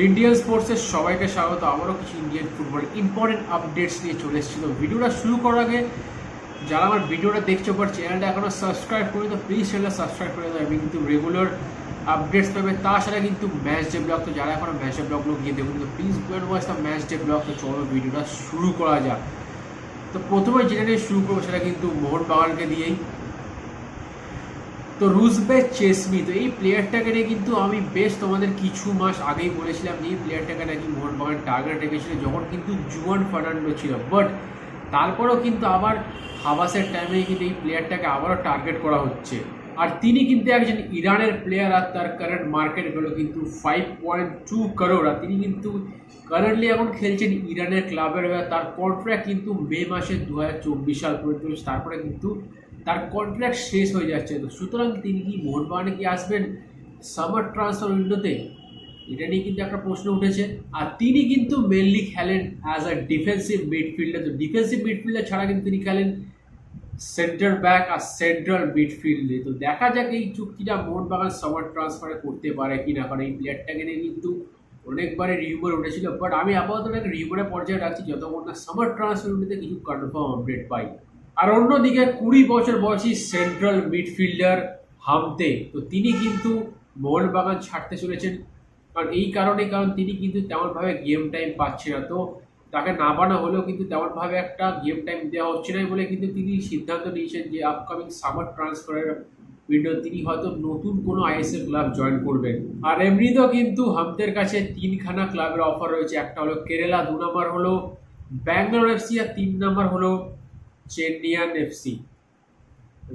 Indian স্পোর্টসের সবাইকে স্বাগত। আবারও কিছু ইন্ডিয়ান ফুটবল ইম্পর্টেন্ট আপডেটস নিয়ে চলে এসেছিল ভিডিওটা শুরু করার আগে যারা আমার ভিডিওটা দেখছ বাট চ্যানেলটা এখনও সাবস্ক্রাইব করি তো প্লিজ চ্যানেলটা সাবস্ক্রাইব করে দেবে কিন্তু রেগুলার আপডেটস পাবে। তাছাড়া কিন্তু ম্যাচ ডে ব্লগ তো যারা এখনও ম্যাচ ডে ব্লগগুলো গিয়ে দেখুন, তো please go and watch the match day blog তো চলো ভিডিওটা শুরু করা যাক। তো প্রথমে যেটা নিয়ে শুরু করব সেটা কিন্তু মোহনবাগানকে দিয়েই। তো রুজবে চেসমি তো এই প্লেয়ারটাকে নিয়ে কিন্তু আমি বেশ তোমাদের কিছু মাস আগেই বলেছিলাম যে এই প্লেয়ারটাকে নাকি মোহনবাগান টার্গেট রেখেছিল, যখন কিন্তু জুয়ান ফার্নান্ডো ছিল। বাট তারপরেও কিন্তু আবার হাবাসের টাইমে কিন্তু এই প্লেয়ারটাকে আবারও টার্গেট করা হচ্ছে। আর তিনি কিন্তু একজন ইরানের প্লেয়ার আর তার কারেন্ট মার্কেট হলো কিন্তু ফাইভ পয়েন্ট টু করোড় আর তিনি কিন্তু কারেন্টলি এখন খেলছেন ইরানের ক্লাবের হয়ে। তার কন্ট্রাক্ট কিন্তু মে মাসে দু হাজার চব্বিশ সাল পর্যন্ত। তারপরে কিন্তু তার কন্ট্রাক্ট শেষ হয়ে যাচ্ছে। তো সুতরাং তিনি কি মোহনবাগানে কি আসবেন? সামার ট্রান্সফার উইন্ডোতে এটা নিয়ে কিন্তু একটা প্রশ্ন উঠেছে। আর তিনি কিন্তু মেনলি খেলেন অ্যাজ আ ডিফেন্সিভ মিডফিল্ডার তো ডিফেন্সিভ মিডফিল্ডার ছাড়া কিন্তু তিনি খেলেন সেন্টার ব্যাক আর সেন্ট্রাল মিডফিল্ডে তো দেখা যাক এই চুক্তিটা মোহনবাগান সামার ট্রান্সফারে করতে পারে কি না। কারণ এই প্লেয়ারটাকে নিয়ে কিন্তু অনেকবারে রিউমার উঠেছিল। বাট আমি আপাতত রিউমারের পর্যায়ে রাখছি, যতক্ষণ না সামার ট্রান্সফার কিছু কনফার্ম আপডেট পাই। আর অন্যদিকে কুড়ি বছর বয়সী সেন্ট্রাল মিডফিল্ডার হামতে, তো তিনি কিন্তু মোহনবাগান ছাড়তে চলেছেন। কারণ এই কারণে কারণ তিনি কিন্তু তেমনভাবে গেম টাইম পাচ্ছে না। তো তাকে না বানা হলেও কিন্তু তেমনভাবে একটা গেম টাইম দেওয়া হচ্ছে না বলে কিন্তু তিনি সিদ্ধান্ত নিয়েছেন যে আপকামিং সামার ট্রান্সফারের উইন্ডো তিনি হয়তো নতুন কোনো আইএসএল ক্লাব জয়েন করবেন। আর এমনিতেও কিন্তু হামদের কাছে তিনখানা ক্লাবের অফার রয়েছে। একটা হলো কেরালা, দু নম্বর হলো ব্যাঙ্গালোর এফসি আর তিন নম্বর হলো চেন্নিয়ান এফসি।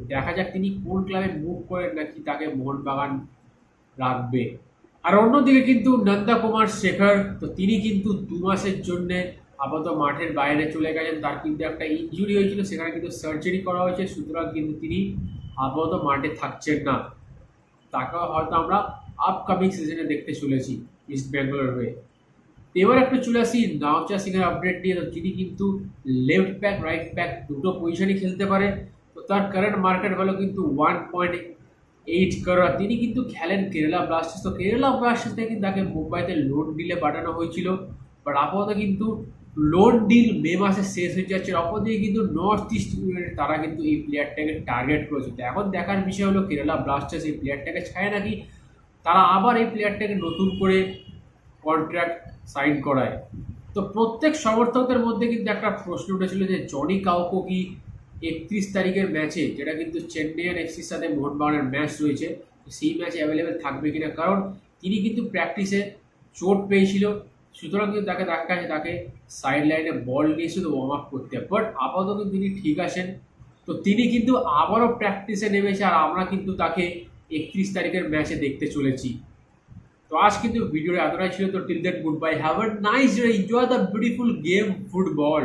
দেখা যাক তিনি কোন ক্লাবে মুভ করেন নাকি তাকে মোহনবাগান রাখবে। আর অন্যদিকে কিন্তু নন্দা কুমার শেখর, তো তিনি কিন্তু দু মাসের জন্য আপাতত মাঠের বাইরে চলে গেছেন। তার কিন্তু একটা ইনজুরি হয়েছিল, সেখানে কিন্তু সার্জারি করা হয়েছে। সুতরাং কিন্তু তিনি আপাতত মাঠে থাকছেন না। তাকেও হয়তো আমরা আপকামিং সিজনে দেখতে চলেছি ইস্ট বেঙ্গলের হয়ে এবার একটু চলে আসি নাওচা সিং এর আপডেট নিয়ে। তিনি কিন্তু লেফট ব্যাক রাইট ব্যাক দুটো পজিশনই খেলতে পারে। তো তার কারেন্ট মার্কেট ভ্যালু কিন্তু ওয়ান পয়েন্ট এইট করোড় তিনি কিন্তু খেলেন কেরালা ব্লাস্টার্স তো কেরালা ব্লাস্টার্স থেকে কিন্তু তাকে মুম্বাইতে লোন ডিলে পাঠানো হয়েছিল। বাট আপাতত কিন্তু লোন ডিল মে মাসে শেষ হয়ে যাচ্ছে। অপরদিকে কিন্তু নর্থ ইস্ট ইউনাইটেড তারা কিন্তু এই প্লেয়ারটাকে টার্গেট করেছে। তো এখন দেখার বিষয় হলো কেরালা ব্লাস্টার্স এই প্লেয়ারটাকে ছায় নাকি? তারা আবার এই প্লেয়ারটাকে নতুন করে কন্ট্রাক্ট সাইন করায়। তো প্রত্যেক সমর্থকদের মধ্যে কিন্তু একটা প্রশ্ন উঠেছিল যে জনি কাউকো কি একত্রিশ তারিখের ম্যাচে যেটা কিন্তু চেন্নাইয়ান এফসির সাথে মোহনবাগানের ম্যাচ রয়েছে সেই ম্যাচে অ্যাভেলেবেল থাকবে কিনা? কারণ তিনি কিন্তু প্র্যাকটিসে চোট পেয়েছিল, সুতরাং কিন্তু তাকে দেখা গেছে, তাকে সাইড লাইনে বল নিয়ে শুধু ওয়ার্ম আপ করতে। বাট আপাতত তিনি ঠিক আছেন। তো তিনি কিন্তু আবারও প্র্যাকটিসে নেমেছে, আর আমরা কিন্তু তাকে একত্রিশ তারিখের ম্যাচে দেখতে চলেছি। তো আজ কিন্তু ভিডিওটা এতটাই ছিল তো till then good bye have a nice day enjoy the beautiful game football